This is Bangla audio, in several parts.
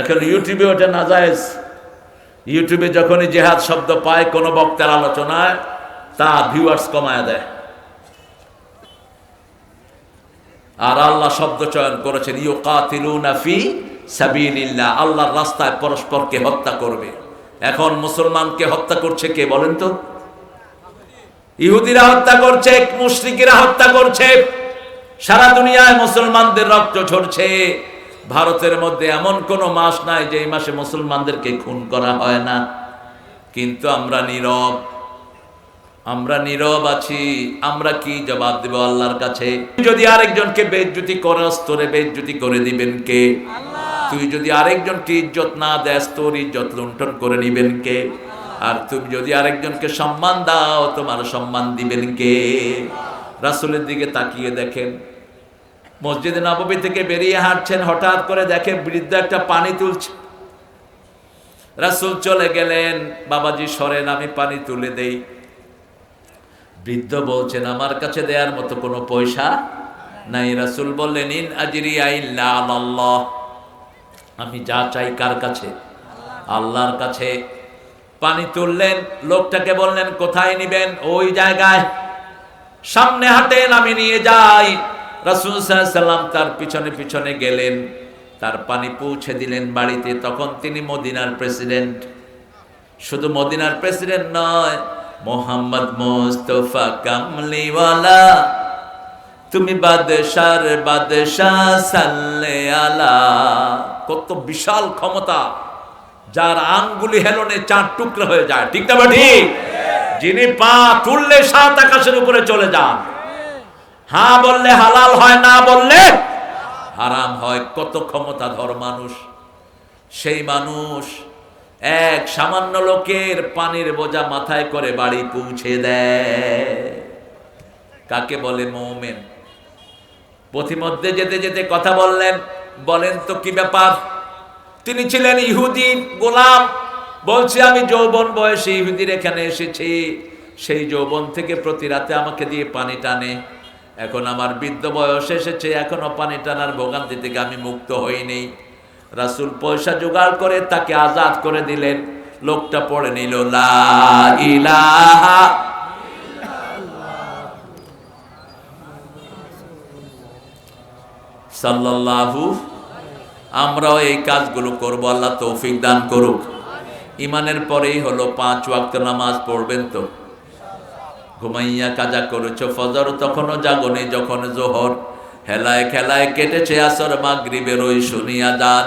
এখন ইউটিউবে ওটা না যায় ইউটিউবে যখনই জেহাদ শব্দ পায়, কোনো বক্তার আলোচনায় তা ভিউয়ার্স কমায় দেয়। আর আল্লাহ শব্দ চয়ন করেছেন, ইউকাতিলুনা ফি সাবিলিল্লাহ, আল্লাহর রাস্তায় পরস্পরকে হত্যা করবে। এখন মুসলমানকে হত্যা করছে কে বলেন তো? ইহুদিরা হত্যা করছে, মুশরিকিরা হত্যা করছে। সারা দুনিয়ায় মুসলমানদের রক্ত ঝরছে। ভারতের মধ্যে এমন কোন মাস নাই যে এই মাসে মুসলমানদেরকে খুন করা হয় না। কিন্তু আমরা নীরব। আমরা নীরব আছি। আমরা কি জবাব দেব আল্লাহর কাছে? যদি আরেকজনকে বেজ্জুতি করস তোরে বেজ্জুতি করে দিবেন কে? তুই যদি আরেকজনকে ইজ্জত না দেস তোর ইজ্জত লুণ্ঠন করে নিবেন কে? আর তুমি যদি আরেকজনকে সম্মান দাও তোমার সম্মান দিবেন কে? রাসুলের দিকে তাকিয়ে দেখেন। মসজিদে নববী থেকে বেরিয়ে হাঁটছেন, হঠাৎ করে দেখে বৃদ্ধ একটা পানি তুলছে। রাসূল চলে গেলেন, বাবাজি, সরেন, আমি পানি তুলে দেই। বৃদ্ধ বলছেন, আমার কাছে দেওয়ার মতো কোনো পয়সা নাই। রাসূল বললেন, ইন আজরি আল্লাহ আমি যা চাই কার কাছে? আল্লাহর কাছে। পানি তুললেন, লোকটাকে বললেন, কোথায় নিবেন? ওই জায়গায়। সামনে হাঁটেন, আমি নিয়ে যাই। রাসূল সাল্লাম তার পিছনে পিছনে গেলেন, তার পানি পৌঁছে দিলেন বাড়িতে। তখন তিনি মদিনার প্রেসিডেন্ট। শুধু মদিনার প্রেসিডেন্ট নয়, মোহাম্মদ মোস্তফা কামলিওয়ালা, তুমি বাদশার বাদশাহ সাল্লে আলা। কত বিশাল ক্ষমতা, যার আঙ্গুলি হেলনে চার টুকরো হয়ে যায়। ঠিক না ঠিক? যিনি পা তুললে সাত আকাশের উপরে চলে যান। হ্যাঁ বললে হালাল হয়, না বললে হারাম হয়। কত ক্ষমতাধর মানুষ। সেই মানুষ এক সামান্য লোকের পানির বোঝা মাথায় করে বাড়ি পৌঁছে দেয়। কাকে বলে মৌমেন? পথিমধ্যে যেতে যেতে কথা বললেন, বলেন তো কি ব্যাপার? তিনি ছিলেন ইহুদি গোলাম। বলছি, আমি যৌবন বয়সে ইহুদির এখানে এসেছি। সেই যৌবন থেকে প্রতি রাতে আমাকে দিয়ে পানি টানে। এখন আমার বৃদ্ধ বয়স এসেছে, এখনও পানি টানার ভোগান্তি থেকে আমি মুক্ত হইনি। রাসূল পয়সা জোগাড় করে তাকে আজাদ করে দিলেন। লোকটা পড়ে নিল সাল্লাল্লাহু, আমরাও এই কাজগুলো করব, আল্লাহ তৌফিক দান করুক। ইমানের পরেই হলো পাঁচ ওয়াক্ত নামাজ পড়বেন তো। ঘুমাইয়া কাজা করেছ, ফজর তখনও জাগনে যখন জোহর। হেলায় খেলায় কেটেছে আসর মাগরিবের ওই শুনিয়া যান।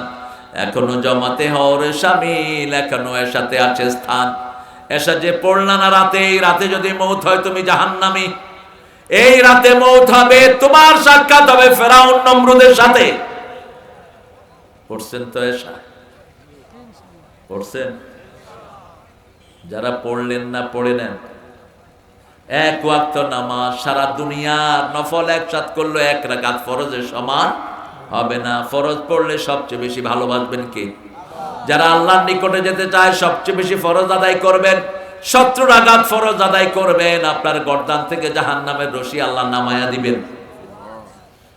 এখনও জমাতে হর সামিল এখনও এর সাথে আছে স্থান। এসা যে পড়লা না রাতে, এই রাতে যদি মৌত হয় তুমি জাহান্নামী। এই রাতে মৌত হবে, তোমার সাক্ষাৎ হবে ফেরাউন নমরুদের সাথে। পড়ছেন তো এসা? পড়ছেন? যারা পড়লেন না, পড়ে নেন। এক ওয়াক্ত নামাজ, সারা দুনিয়ার নফল একসাথ করল, এক রাকাত ফরজের সমান হবে না। ফরজ পড়লে সবচেয়ে বেশি ভালোবাসবেন কে? যারা আল্লাহর নিকটে যেতে চায়, সবচেয়ে বেশি ফরজ আদায় করবেন। সত্তর আঘাত ফরজ আদায় করবেন, আপনার গর্দান থেকে জাহান নামের রশি আল্লাহ নামায়া দিবেন।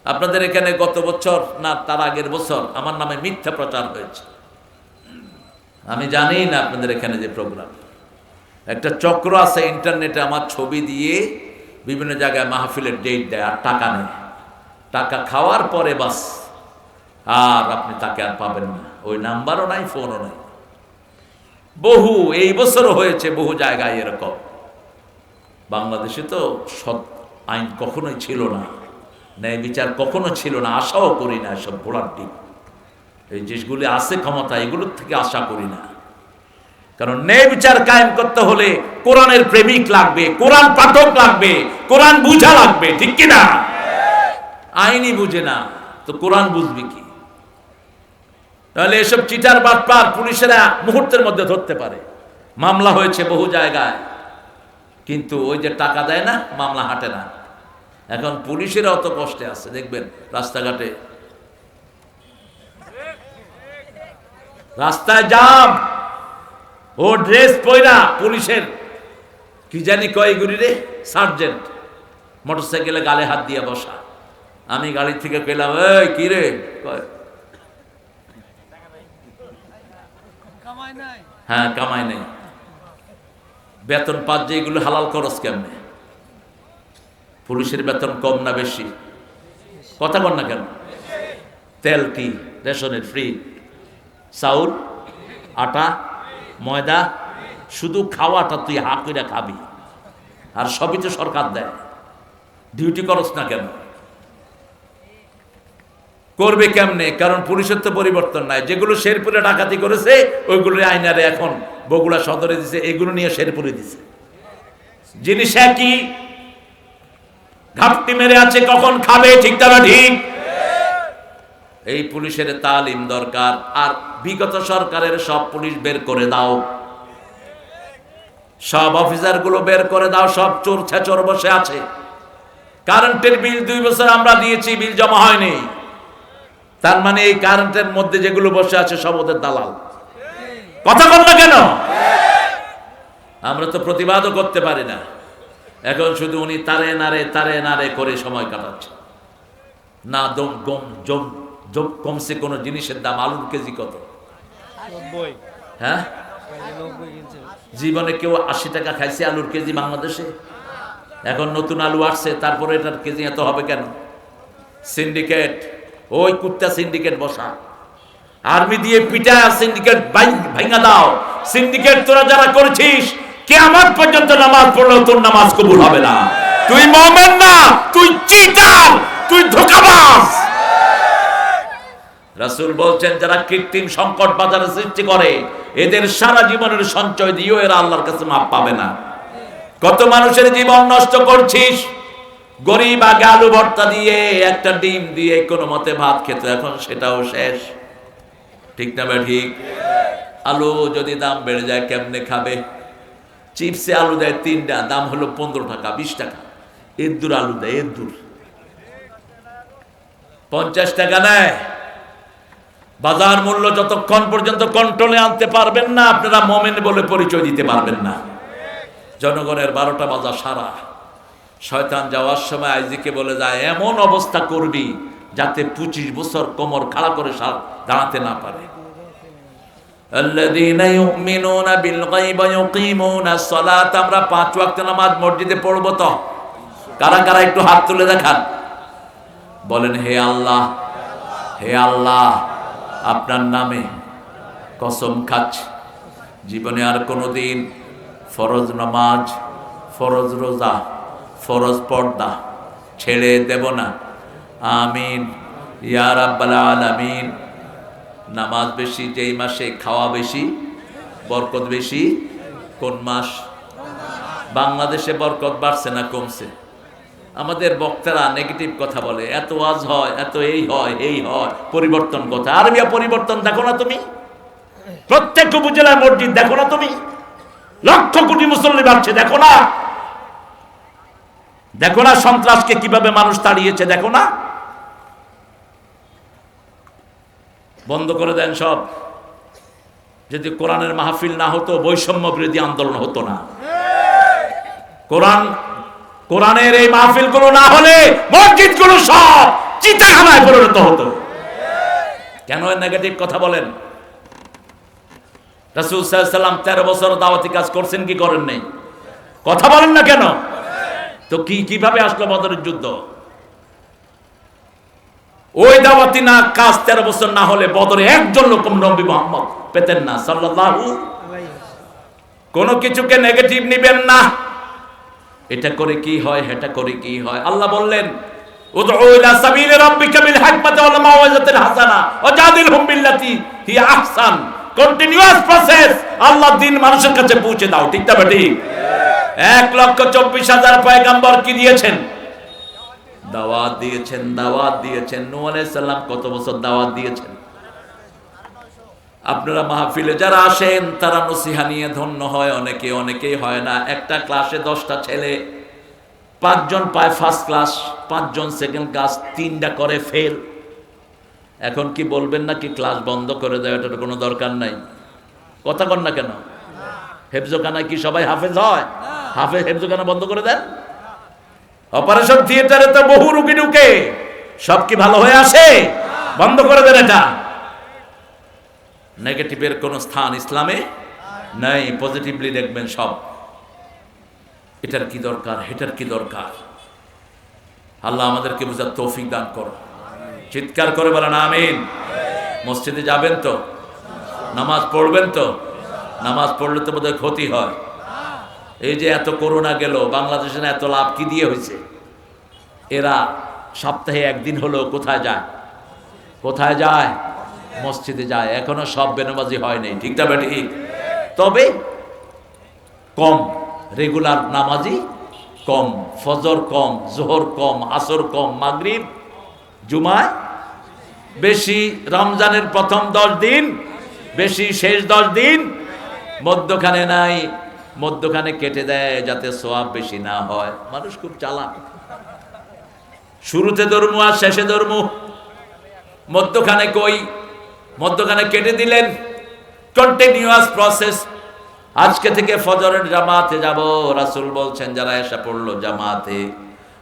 আপনাদের এখানে গত বছর, না, তার আগের বছর আমার নামে মিথ্যা প্রচার হয়েছে। আমি জানি না আপনাদের এখানে যে প্রোগ্রাম। একটা চক্র আছে ইন্টারনেটে আমার ছবি দিয়ে বিভিন্ন জায়গায় মাহফিলের ডেট দেয় আর টাকা নেয়। টাকা খাওয়ার পরে বাস, আর আপনি তাকে আর পাবেন না। ওই নাম্বারও নাই, ফোনও নাই। বহু, এই বছরও হয়েছে বহু জায়গায় এরকম। বাংলাদেশে তো সৎ আইন কখনোই ছিল না, ন্যায় বিচার কখনো ছিল না, আশাও করি না এসব ঘোড়ার দিক। এই জিনিসগুলি আছে ক্ষমতা, এগুলোর থেকে আশা করি না। কারণ ন্যায় বিচার কায়েম করতে হলে কোরআনের প্রেমিক লাগবে, কোরআন পাঠক লাগবে, কোরআন বুঝা লাগবে, ঠিক কি না আইনই বুঝে না, তো কোরআন বুঝবে কি? তাহলে এসব চিটার বাটপার পুলিশেরা মুহূর্তের মধ্যে ধরতে পারে। মামলা হয়েছে বহু জায়গায়, কিন্তু ওই যে টাকা দেয় না, মামলা হাঁটে না। এখন পুলিশেরা অত কষ্টে আছে, দেখবেন রাস্তাঘাটে। রাস্তায় জাম ও ড্রেস পয়রা পুলিশের। কি জানি কয় গুলি রে? সার্জেন্ট। মোটরসাইকেলে গালে হাত দিয়ে বসা। আমি গাড়ি থেকে পেলাম এই, কি রে? হ্যাঁ কামাই নেই। বেতন পাঁচ যে এগুলো হালাল খরচ কেমনে? পুলিশের বেতন কম না বেশি? কথা বল না কেন? তেল কি? রেশনের ফ্রি? চাউল? আটা? ময়দা, শুধু খাওয়াটা তুই হা করে খাবি। আর সবই তো সরকার দেয়। ডিউটি করস না কেন? করবে কেমনে? কারণ পুলিশের তো পরিবর্তন নাই। যেগুলো শেরপুরে ডাকাতি করেছে ওইগুলো আইনারে এখন বগুড়া সদরে দিছে, এগুলো নিয়ে শেরপুরে দিছে। জিনিস একই, ঘাপটি মেরে আছে, কখন খাবে, ঠিক তবে ঠিক? এই পুলিশের তালিম দরকার। আর বিগত সরকারের সব পুলিশ বের করে দাও। সব অফিসারগুলো বের করে দাও, সব চোর ছেচর বসে আছে। কারেন্টের বিল দুই বছর আমরা দিয়েছি বিল জমা হয়নি। তার মানে এই কারেন্টের মধ্যে যেগুলো বসে আছে, সব ওদের দালাল। কথা বল না কেন? আমরা তো প্রতিবাদও করতে পারি না। এখন শুধু উনি তারে নারে তারে নারে করে সময় কাটাচ্ছে। না দম গম জম কমসে কোনো জিনিসের দাম আলুর কেজি কত? হ্যাঁ? জীবনে কেউ আশি টাকা খাইছে আলুর কেজি বাংলাদেশে। এখন নতুন আলু আসছে তারপরে এটার কেজি এত হবে কেন? সিন্ডিকেট ওই কুত্তা সিন্ডিকেট বসা। আর্মি দিয়ে পিটা সিন্ডিকেট ভাঙা দাও। সিন্ডিকেট তোরা যারা করেছিস কে আমার পর্যন্ত নামাজ পড়লেও তোর নামাজ কবুল হবে না। তুই মমেন না তুই চিটার তুই ধোকাবাজ। রাসূল বলছেন, যারা কৃত্রিম সংকট বাজারে সৃষ্টি করে, এদের সারা জীবনের সঞ্চয় দিয়েও এরা আল্লাহর কাছে মাপ পাবে না। কত মানুষের জীবন নষ্ট করছিস? গরিব আগে আলু ভর্তা দিয়ে, একটা ডিম দিয়ে, কোনো মতে ভাত খেত, এখন সেটাও শেষ। ঠিক না বে ঠিক? আলু যদি দাম বেড়ে যায়, কেমনে খাবে? চিপসে আলু দেয় তিনটা, দাম হলো পনেরো টাকা, বিশ টাকা। এর দূর আলু দেয়, এর দূর। পঞ্চাশ টাকা নেয় বাজার মূল্য যতক্ষণ পর্যন্ত কন্ট্রোলে আনতে পারবেন না, আপনারা মোমেন বলে পরিচয় দিতে পারবেন না। জনগণের বারোটা বাজার সারা। শয়তান যাওয়ার সময় আইজিকে বলে যায়, এমন অবস্থা করবি যাতে পঁচিশ বছর কোমর খাড়া করে দাঁড়াতে না পারে। আমরা পাঁচ ওয়াক্ত নামাজ মসজিদে পড়ব তো। কারা কারা একটু হাত তুলে দেখান। বলেন, হে আল্লাহ হে আল্লাহ আপনার নামে কসম খাচ্ছি। জীবনে আর কোনো দিন ফরজ নামাজ, ফরজ রোজা, ফরজ পর্দা ছেড়ে দেব না। আমিন। ইয়া রাব্বাল আলামিন। নামাজ বেশি, যেই মাসে খাওয়া বেশি, বরকত বেশি, কোন মাস? বাংলাদেশে বরকত বাড়ছে না কমছে? আমাদের বক্তারা নেগেটিভ কথা বলে, এত ওয়াজ হয়, এত এই হয় এই হয়, পরিবর্তন কথা। আরবিয়া পরিবর্তন দেখো না তুমি? প্রত্যেক উপজেলায় মসজিদ দেখো না তুমি? লক্ষ কোটি মুসল্লি বাড়ছে, দেখো না? দেখো না সন্ত্রাসকে কীভাবে মানুষ তাড়িয়েছে, দেখো না? বন্ধ করে দেন সব। যদি কোরআনের মাহফিল না হতো বৈষম্য বিরোধী আন্দোলন হতো না। কোরআন কোরআনের এই মাহফিলগুলো না হলে মসজিদগুলো সব চিতাখানায় পরিণত হতো। কেন নেগেটিভ কথা বলেন? রাসুল সাল্লাম তেরো বছর দাওয়াতি কাজ করছেন কি করেন নাই? কথা বলেন না কেন? তো কি, কীভাবে আসলো বদরের যুদ্ধ? ওই দাওয়াতি না, কাজ তেরো বছর না হলে বদরে একজন লোক নবী মোহাম্মদ পেতেন না, সাল্লাল্লাহু কোনো কিছুকে নেগেটিভ নিবেন না। এটা করে কি হয় এটা করে কি হয়? আল্লাহ বললেন আল্লাহ দিন মানুষের কাছে দাও এক লক্ষ চব্বিশ হাজার কি দিয়েছেন? দাওয়াত দিয়েছেন দাওয়াত দিয়েছেন। কত বছর দাওয়াত দিয়েছেন? আপনারা মাহফিলে যারা আসেন, তারা নসিহা নিয়ে ধন্য হয়। অনেকে, অনেকেই হয় না। একটা ক্লাসে দশটা ছেলে, পাঁচজন পায় ফার্স্ট ক্লাস পাঁচজন সেকেন্ড ক্লাস তিনটা করে ফেল এখন কি বলবেন না কি ক্লাস বন্ধ করে দেয় এটার কোনো দরকার নাই। কথা কন না কেন? হেফজোখানা কি সবাই হাফেজ হয়? হাফেজ, হেফজোখানা বন্ধ করে দেন? অপারেশন থিয়েটারে তো বহু রুগী ঢুকে। সব কি ভালো হয়ে আসে? বন্ধ করে দেন এটা। নেগেটিভের কোনো স্থান ইসলামে নাই পজিটিভলি দেখবেন সব। এটার কি দরকার? হেটার কি দরকার? আল্লাহ আমাদেরকে বুঝার তৌফিক দান করো। চিৎকার করে বলেন, আমিন। মসজিদে যাবেন তো? নামাজ পড়বেন তো? নামাজ পড়লে তো বোধহয় ক্ষতি হয়। এই যে এত করোনা গেল বাংলাদেশের এত লাভ কি দিয়ে হয়েছে? এরা সপ্তাহে একদিন হলো কোথায় যায়? কোথায় যায়? মসজিদে যায়, এখনও সব বেনবাজি হয়নি ঠিক না ঠিক তবে কম, রেগুলার নামাজি কম, ফজর কম, জোহর কম, আসর কম, মাগরিব, জুমায় বেশি, রমজানের প্রথম দশ দিন বেশি, শেষ দশ দিন মধ্যখানে নাই, মধ্যখানে কেটে দেয় যাতে সোয়াব বেশি না হয়। মানুষ খুব চালাক। শুরুতে ধর্ম আর শেষে ধর্ম। মধ্যখানে কই? মধ্যখানে কেটে দিলেন। কন্টিনিউয়াস প্রসেস আজকে থেকে ফজরের জামাতে যাব। রাসূল বলছেন, যারা এসে পড়ল জামাতে,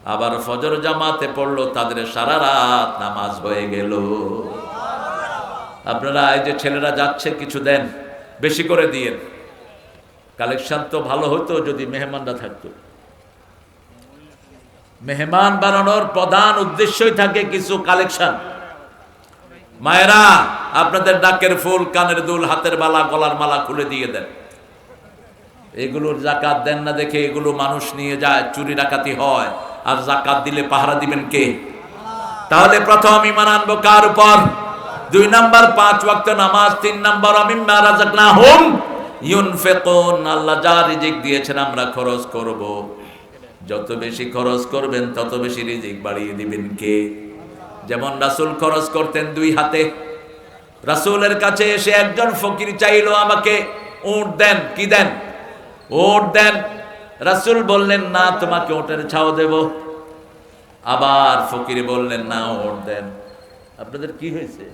আবার ফজর জামাতে পড়ল, তাদের সারা রাত নামাজ হয়ে গেল। আপনারা এই যে ছেলেরা যাচ্ছে, কিছু দেন, বেশি করে দিয়েন। কালেকশন তো ভালো হতো যদি মেহমানরা থাকতো। মেহমান বানানোর প্রধান উদ্দেশ্যই থাকে কিছু কালেকশন। মায়েরা, আপনাদের ডাকের ফুল, কানের দুল, হাতের বালা, গলার মালা খুলে দিয়ে দেন। এগুলোর জাকাত দেন না দেখে এগুলো মানুষ নিয়ে যায়, চুরি ডাকাতি হয়। আর জাকাত দিলে পাহারা দিবেন কে? তাহলে প্রথম ইমান আনব কার উপর? দুই নাম্বার, পাঁচ ওয়াক্ত নামাজ, তিন নাম্বার আমি রাজাক না হোম ইউনফেকুন। আল্লাহ যা রিজিক দিয়েছেন আমরা খরচ করব। যত বেশি খরচ করবেন, তত বেশি রিজিক বাড়িয়ে দিবেন কে? যেমন রাসূল খরচ করতেন দুই হাতে। রাসূলের কাছে এসে একজন ফকির চাইলো আমাকে, উট দেন, কি দেন? উট দেন। রাসূল বললেন, না, তোমাকে ওটের ছাও দেব। আবার ফকির বললেন, না ওট দেন। আপনাদের কি হয়েছে?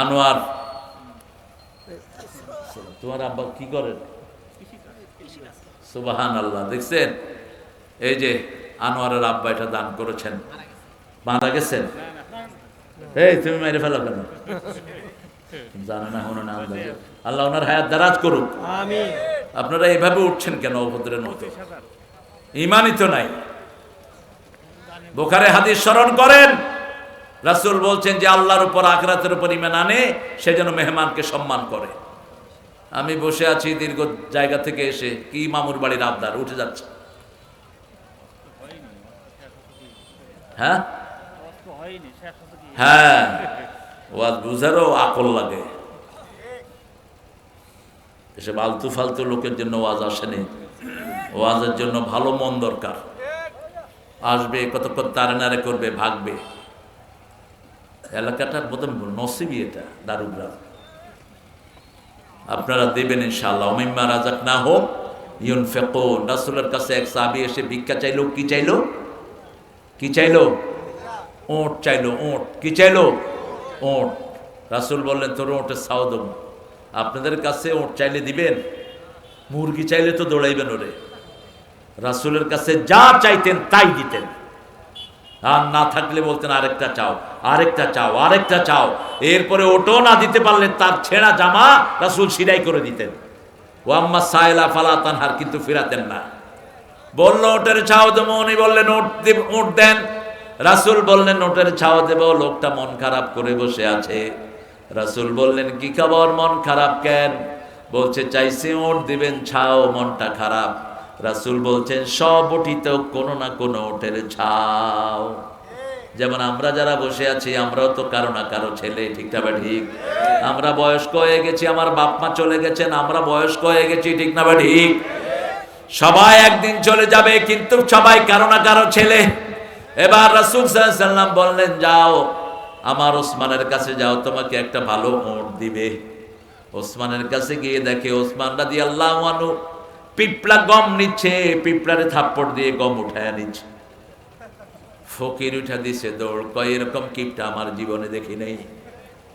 আনোয়ার। তোমার আব্বা কি করেন? সুবাহান আল্লাহ দেখছেন? এই যে আনোয়ারের আব্বা এটা দান করেছেন। মারা গেছেন? এই তুমি মেরে ফেলো কেন? জানে না হনো আল্লাহ ওনার হায়াত দারাজ করুক। আপনারা এইভাবে উঠছেন কেন অভদ্রের মতো? ইমানই তো নাই। বোখারে হাদিস স্মরণ করেন রাসূল বলছেন যে আল্লাহর উপর আখরাতের উপর ইমান আনে সে যেন মেহমানকে সম্মান করে। আমি বসে আছি দীর্ঘ জায়গা থেকে এসে, কি মামুর বাড়ির আবদার? উঠে যাচ্ছে। হ্যাঁ? হ্যাঁ। বুঝারও আকল লাগে। এসব আলতু ফালতু লোকের জন্য ওয়াজ আসেনি। ওয়াজের জন্য ভালো মন দরকার। আসবে, কতক্ষণ তারে নারে করবে, ভাগবে। এলাকাটার বোধ নসিবি এটা, দারুগ্রাম। আপনারা দেবেন ইনশাআল্লাহ। অমিম্মা রাজাক না হোক ইউন ফেকুন রাসুলের কাছে এক সাহাবি এসে ভিক্ষা চাইলো, কি চাইলো? কি চাইলো? ওট চাইলো ওট কি চাইলো? ওট রাসুল বললেন, তোর ওটের ছাও আপনাদের কাছে ওট চাইলে দিবেন, মুরগি চাইলে তো দৌড়াইবেন ওরে। রাসুলের কাছে যা চাইতেন তাই দিতেন। আর না থাকলে বলতেন, আরেকটা চাও আরেকটা চাও আরেকটা চাও। এরপরে ওটাও না দিতে পারলে তার ছেঁড়া জামা রাসুল সিরাই করে দিতেন। ও আম্মা সাইলা ফালা তানহার কিন্তু ফিরাতেন না। বলল, ওটের ছাও দেবো। উনি বললেন, ওট ওট দেন। রাসুল বললেন, ওটের ছাও দেব, লোকটা মন খারাপ করে বসে আছে। রাসুল বললেন, কি খবর? মন খারাপ কেন? বলছে, চাইছে ওট দিবেন, ছাও, মনটা খারাপ। রাসুল বলছেন, সব ওটিতে কোনো না কোনো ওটের ছাও যেমন আমরা যারা বসে আছি, আমরাও তো কারও না কারও ছেলে, ঠিক না বা ঠিক? আমরা বয়স্ক হয়ে গেছি, আমার বাপ মা চলে গেছেন, আমরা বয়স্ক হয়ে গেছি, ঠিক না বা ঠিক? সবাই একদিন চলে যাবে, কিন্তু সবাই কারও না কারও ছেলে। এবার রাসুল সাল্লাম বললেন, যাও, আমার ওসমানের কাছে যাও, তোমাকে একটা ভালো ওট দিবে। ওসমানের কাছে গিয়ে দেখে ওসমান রাদি আল্লাহ আনু পিঁপড়া গম নিচ্ছে, পিঁপড়ারে থাপ্পড় দিয়ে গম উঠায় নিচ্ছে। ফকির উঠা দিছে দৌড়, কয়, এরকম কিপটা আমার জীবনে দেখি নেই।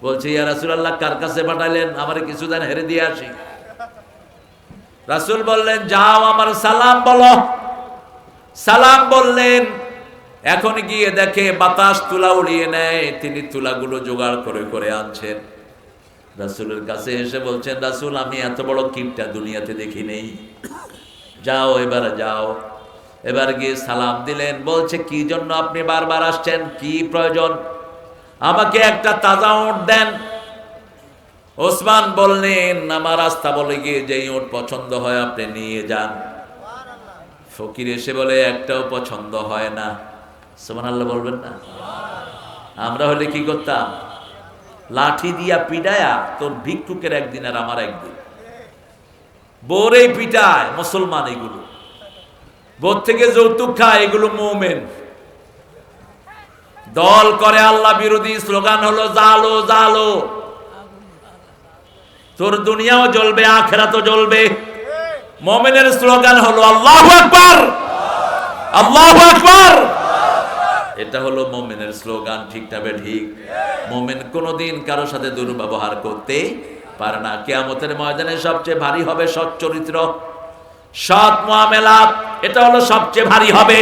বলছে, ইয়া রাসুলাল্লাহ, কার কাছে পাঠাইলেন? আমার কিছু দেন হেরে দিয়ে আসি। রাসুল বললেন, যাও আমার সালাম বলো। সালাম বললেন, এখন গিয়ে দেখে বাতাস তুলা উড়িয়ে নেয়, তিনি তুলাগুলো জোগাড় করে করে আনছেন। রাসুলের কাছে এসে বলছেন, রাসুল, আমি এত বড় কিপটা দুনিয়াতে দেখি নেই। যাও, এবার যাও। এবার গিয়ে সালাম দিলেন, বলছে, কি জন্য আপনি বারবার আসছেন? কি প্রয়োজন? আমাকে একটা তাজা ওট দেন। ওসমান বললেন, আমার রাস্তা বলে গিয়ে যেই ওট পছন্দ হয় আপনি নিয়ে যান। ফকির এসে বলে, একটাও পছন্দ হয় না। সোমান আল্লাহ বলবেন না? আমরা হলে কি করতাম? লাঠি দিয়া পিডায়া তোর ভিক্ষুকের একদিন আর আমার একদিন। বোরেই পিটায় মুসলমান এগুলো। বোর থেকে যৌতুক খায় এগুলো মোমেন। দল করে আল্লাহ বিরোধী, স্লোগান হলো, জালো জালো। তোর দুনিয়াও জ্বলবে, আখেরাতও জ্বলবে। মোমেনের স্লোগান হলো, আল্লাহ আকবার! আল্লাহ আকবার! এটা হলো মোমেনের স্লোগান, ঠিক না ঠিক। মোমেন কোনোদিন কারোর সাথে দুর্ব্যবহার করতে পারে না। কেয়ামতের ময়দানে সবচেয়ে ভারী হবে সৎ চরিত্র, সৎ মামেলাত এটা হলো সবচেয়ে ভারী হবে।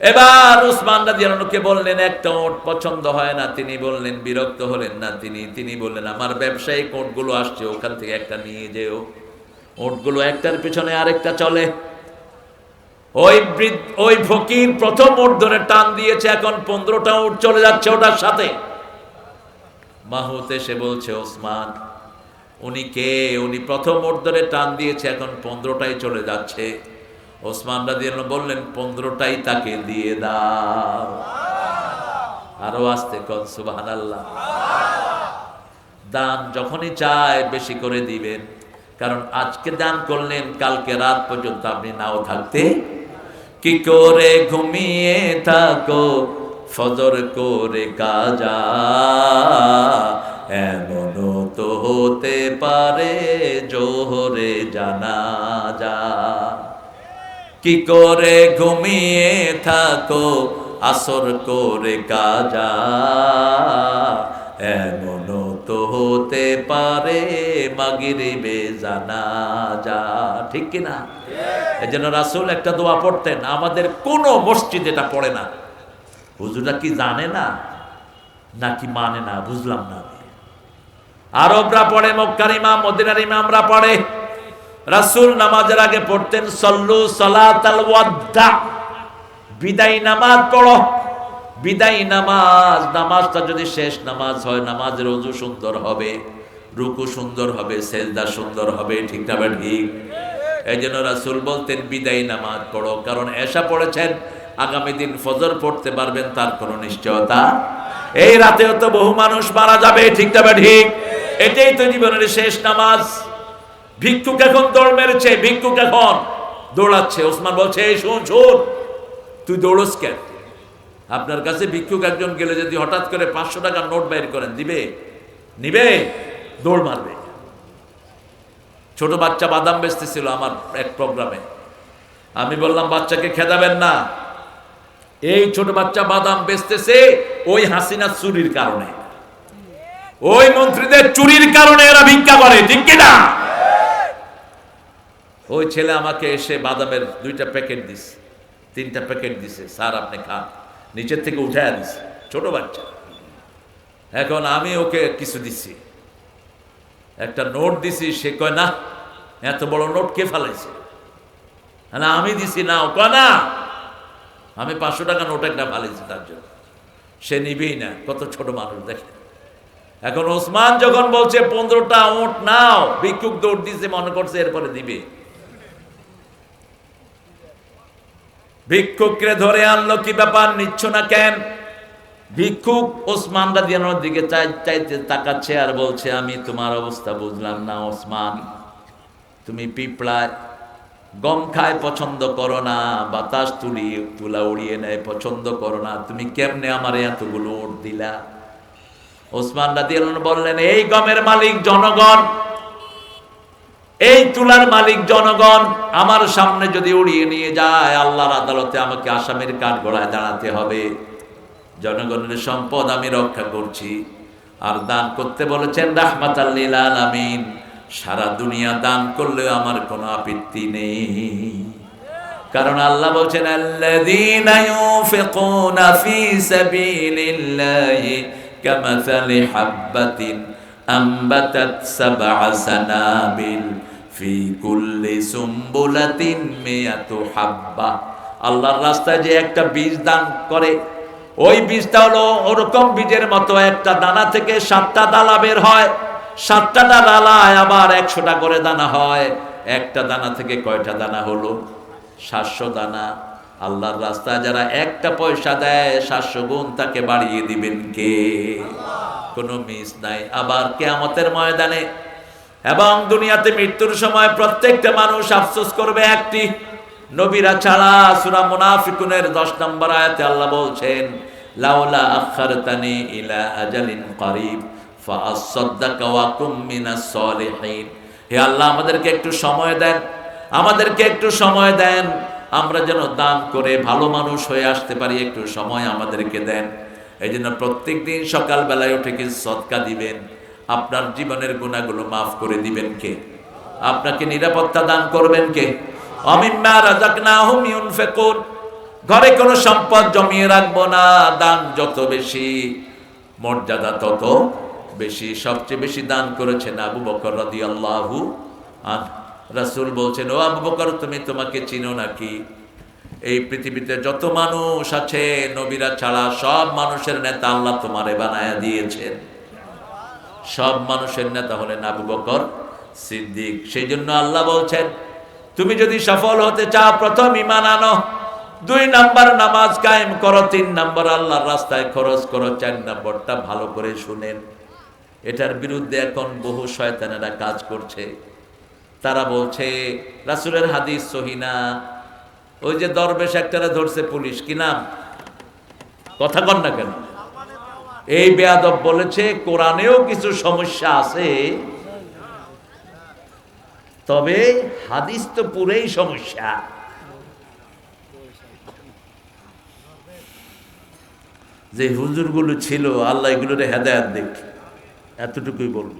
এবার উসমান রাদিয়াল্লাহুকে বললেন, একটা ওট পছন্দ হয় না। তিনি বললেন, বিরক্ত হলেন না তিনি। তিনি বললেন, আমার ব্যবসায়িক ওটগুলো আসছে, ওখান থেকে একটা নিয়ে যেও। ওটগুলো একটার পিছনে আরেকটা চলে। ওই ওই ফকির প্রথম ওট ধরে টান দিয়েছে, এখন পনেরোটা ওট চলে যাচ্ছে ওটার সাথে। মাহুতে সে বলছে, ওসমান, উনি কে? উনি প্রথম ওট ধরে টান দিয়েছে, এখন পনেরোটাই চলে যাচ্ছে। ওসমান রাজি বললেন, পনেরোটাই তাকে দিয়ে দাও। আরও আসতে কন সুবাহান আল্লাহ দান যখনই চায়, বেশি করে দিবেন। কারণ আজকে দান করলেন, কালকে রাত পর্যন্ত আপনি নাও থাকতে কি করে ঘুমিয়ে থাকো? ফজর করে কাজা এমনও তো হতে পারে জোহরে জানা যা কি করে ঘুমিয়ে থাকো? আসর করে কাজা এমনও তো হতে পারে মাগিরিবে জানা যা ঠিক কিনা? এই জন্য রাসুল একটা দোয়া পড়তেন, আমাদের কোনো মসজিদ এটা পড়ে না। হুজুরা কি জানে না? নাকি মানে না? বুঝলাম না। আরবরা পড়ে, মক্কার ইমাম, মদিনার ইমামরা পড়ে। রাসূল নামাজের আগে পড়তেন, সল্লু সালাতাল ওয়াদ্দা। বিদায় নামাজ পড়ো। বিদায় নামাজ, নামাজটা যদি শেষ নামাজ হয়, নামাজের অজু সুন্দর হবে, রুকু সুন্দর হবে, সেজদা সুন্দর হবে, ঠিক না বা ঠিক? এই জন্য রাসূল বলতেন, বিদায় নামাজ পড়ো, কারণ এসা পড়েছেন, আগামী দিন ফজর পড়তে পারবেন, তার কোনো নিশ্চয়তা এই রাতেও তো বহু মানুষ মারা যাবে, ঠিক না বা ঠিক? এটাই তো জীবনের শেষ নামাজ। ভিক্ষুক এখন দৌড় মেরেছে, ভিক্ষুক এখন দৌড়াচ্ছে। ওসমান বলছে শুন শুন, তুই দৌড়স কেন? আপনার কাছে ভিক্ষুক একজন গেলে যদি হঠাৎ করে পাঁচশো টাকার নোট বাইর করেন, দিবে? নিবে? দৌড় মারবে। ছোট বাচ্চা বাদাম বেচতেছিল আমার এক প্রোগ্রামে। আমি বললাম, বাচ্চাকে খেদাবেন না। এই ছোট বাচ্চা বাদাম বেচতেছে ওই হাসিনা চুরির কারণে। ওই মন্ত্রীদের চুরির কারণে এরা ভিক্ষা করে, ঠিক কিনা ওই ছেলে আমাকে এসে বাদামের দুইটা প্যাকেট দিছে তিনটা প্যাকেট দিছে, স্যার, আপনি খান। নিচের থেকে উঠে দিছে, ছোট বাচ্চা। এখন আমি ওকে কিছু দিছি। একটা নোট দিছি, সে কয়, না, এত বড় নোট কে ফেলাইছে? না, আমি দিছি না। ও কয়, না, আমি পাঁচশো টাকা নোট একটা ফালাইছি তার জন্য। সে নিবেই না, কত ছোট মানুষ দেখে। এখন ওসমান যখন বলছে, পনেরোটা ওট নাও, ভিক্ষুক দৌড় দিছে, মনে করছে এরপরে দিবে। ভিক্ষুককে ধরে আনলো কি ব্যাপার? নিচ্ছ না কেন? ভিক্ষুক ওসমান রাদিয়ানোর দিকে চাইতে তাকাচ্ছে আর বলছে, আমি তোমার অবস্থা বুঝলাম না ওসমান। তুমি পিঁপড়ায় গম খায় পছন্দ করো না, বাতাস তুলি, তুলা উড়িয়ে নেয় পছন্দ করো না। তুমি কেমনে আমার এতগুলো ওট দিলা? ওসমান রাদিয়াল্লাহু বললেন, এই গমের মালিক জনগণ এই তুলার মালিক জনগণ আমার সামনে যদি উড়িয়ে নিয়ে যায়, আল্লাহর আদালতে আমাকে আসামের কাঠ গড়ায় দাঁড়াতে হবে। জনগণের সম্পদ আমি রক্ষা করছি। আর দান করতে বলেছেন রাহমাত আলামিন, সারা দুনিয়া দান করলেও আমার কোনো আপত্তি নেই। কারণ আল্লাহ বলছেন, আল্লাযীনা ইউফিকুনা ফি হাব্বা। আল্লাহর রাস্তায় যে একটা বীজ দান করে, ওই বীজটা হলো ওরকম বীজের মতো একটা দানা থেকে সাতটা দানা বের হয়। সাতটা দানায় আবার একশোটা করে দানা হয়। একটা দানা থেকে কয়টা দানা হলো? সাতশো দানা। আল্লাহর রাস্তায় যারা একটা পয়সা দেয়, সাতশো গুণ তাকে বাড়িয়ে দিবেন কে? কোনো মিস নাই। আবার কেয়ামতের ময়দানে এবং দুনিয়াতে মৃত্যুর সময় প্রত্যেকটা মানুষ আফসোস করবে একটি, নবীরা ছাড়া সুরা মুনাফিকুনের দশ নম্বর আয়াতে আল্লাহ বলছেন, লাউলা আখারতানি ইলা আল্লাহ, আমাদেরকে একটু সময় দেন, আমাদেরকে একটু সময় দেন, আমরা যেন দান করে ভালো মানুষ হয়ে আসতে পারি, একটু সময় আমাদেরকে দেন। এই জন্য প্রত্যেক দিন সকালবেলায় উঠে কি সৎকা দিবেন? আপনার জীবনের গুণাগুলো মাফ করে দিবেন কে? আপনাকে নিরাপত্তা দান করবেন কে? ঘরে কোনো সম্পদ জমিয়ে রাখব না, দান যত বেশি, মর্যাদা তত বেশি। সবচেয়ে বেশি দান করেছেন আবু বকর আনহু। রাসূল বলছেন, ও আবু বকর, তুমি তোমাকে চিনো নাকি? এই পৃথিবীতে যত মানুষ আছে, নবীরা ছাড়া সব মানুষের নেতা আল্লাহ তোমারে বানায়া দিয়েছেন। সব মানুষের নেতা হলেন আবু বকর সিদ্দিক। সেই জন্য আল্লাহ বলছেন, তুমি যদি সফল হতে চাও, প্রথম ইমান আনো। দুই নাম্বার নামাজ কায়েম করো, তিন নাম্বার আল্লাহর রাস্তায় খরচ করো, চার নাম্বারটা ভালো করে শুনেন। এটার বিরুদ্ধে এখন বহু শয়তানেরা কাজ করছে। তারা বলছে, রাসুলের হাদিস সহিনা ওই যে দরবেশ একটারে ধরছে পুলিশ, কি নাম? কথা কন না কেন? এই বেয়াদব বলেছে, কোরআনেও কিছু সমস্যা আছে। তবে হাদিস তো পুরেই সমস্যা। যে হুজুরগুলো ছিল, আল্লাহ এগুলোর হেদায়াত দেখ এতটুকুই বলব।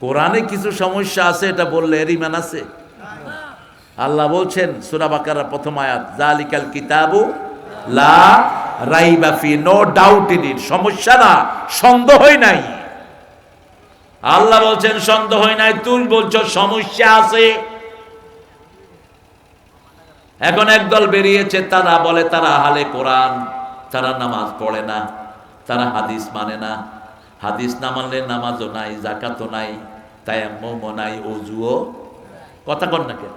কোরআনে কিছু সমস্যা আছে, এটা বললে এর ইমান আছে? আল্লাহ বলছেন সুরাবাকার প্রথম আয়াত জালিকাল কিতাবু লা রাইবা ফি নো ডাউট ইন ইট সমস্যা না সন্দেহই নাই। আল্লাহ বলছেন সন্দেহই নাই। তুই বলছো, সমস্যা আছে। এখন একদল বেরিয়েছে, তারা বলে, তারা হালে কোরআন, তারা নামাজ পড়ে না, তারা হাদিস মানে না। হাদিস না মানলে নামাজও নাই জাকাতও নাই তায়াম্মও নাই অজুও কথা কন না কেন?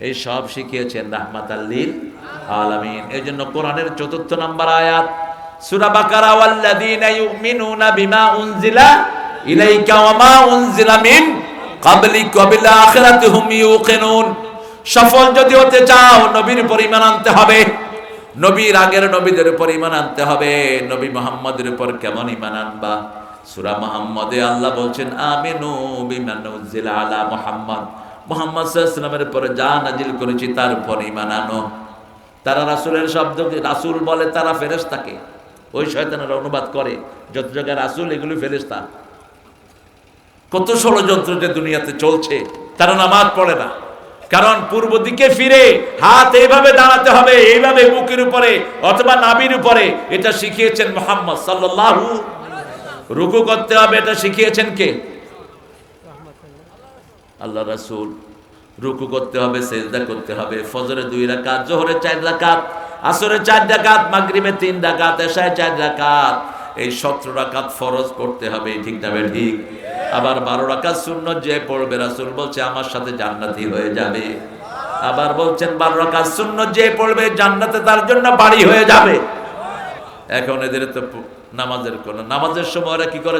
এই সব শিখিয়েছেন রাহমাত আল্লিল আলামিন। এই জন্য কোরআনের চতুর্থ নম্বর আয়াত, সূরা বাকারা, ওয়াল্লাযীনা ইউমিনুনা বিমা উনজিলা ইলাইকা ওয়া মা উনজিলা মিন ক্বাবলিক ওয়া বিল আখিরাতি হুম ইউকিনুন। সফল যদি হতে চাও, নবীর পরিমাণ আনতে হবে। নবীর আগের নবীদের উপর ইমান আনতে হবে। নবী মোহাম্মদের উপর কেমন ইমান আনবা? সুরা মোহাম্মদে আল্লাহ বলছেন, আমিনু বিমান আলা মোহাম্মদ। মোহাম্মদ সাল্লামের উপরে যা নাজিল করেছি, তার উপর ইমান আনো। তারা রাসূলের শব্দকে রাসূল বলে তারা ফেরেশতাকে। ওই শয়তানের অনুবাদ করে, যত জায়গায় রাসূল এগুলো ফেরেশতা। কত ষড়যন্ত্র যে দুনিয়াতে চলছে, তারা নামাজ পড়ে না। কারণ পূর্ব দিকে ফিরে হাত এইভাবে দাঁড়াতে হবে, এইভাবে বুকের উপরে অথবা নাবির উপরে। এটা শিখিয়েছেন মোহাম্মদ সাল্লাল্লাহু রুকু করতে হবে, এটা শিখিয়েছেন কে? আল্লাহ রাসূল। রুকু করতে হবে, সেজদা করতে হবে। ফজরে দুই রাকাত, জোহরে চার রাকাত, আসরে চার রাকাত, মাগরিবে তিন রাকাত, এশায় চার রাকাত। এই সতেরো রাকাত ফরজ করতে হবে, ঠিক যাবে ঠিক? আবার বারো রাকাত শূন্য যে পড়বে, রাসূল বলছে, আমার সাথে জান্নাতি হয়ে যাবে। আবার বলছেন, বারো রাকাত শূন্য যে পড়বে, জান্নাতে তার জন্য বাড়ি হয়ে যাবে। এখন এদের তো নামাজের কোন নামাজের সময় ওরা কি করে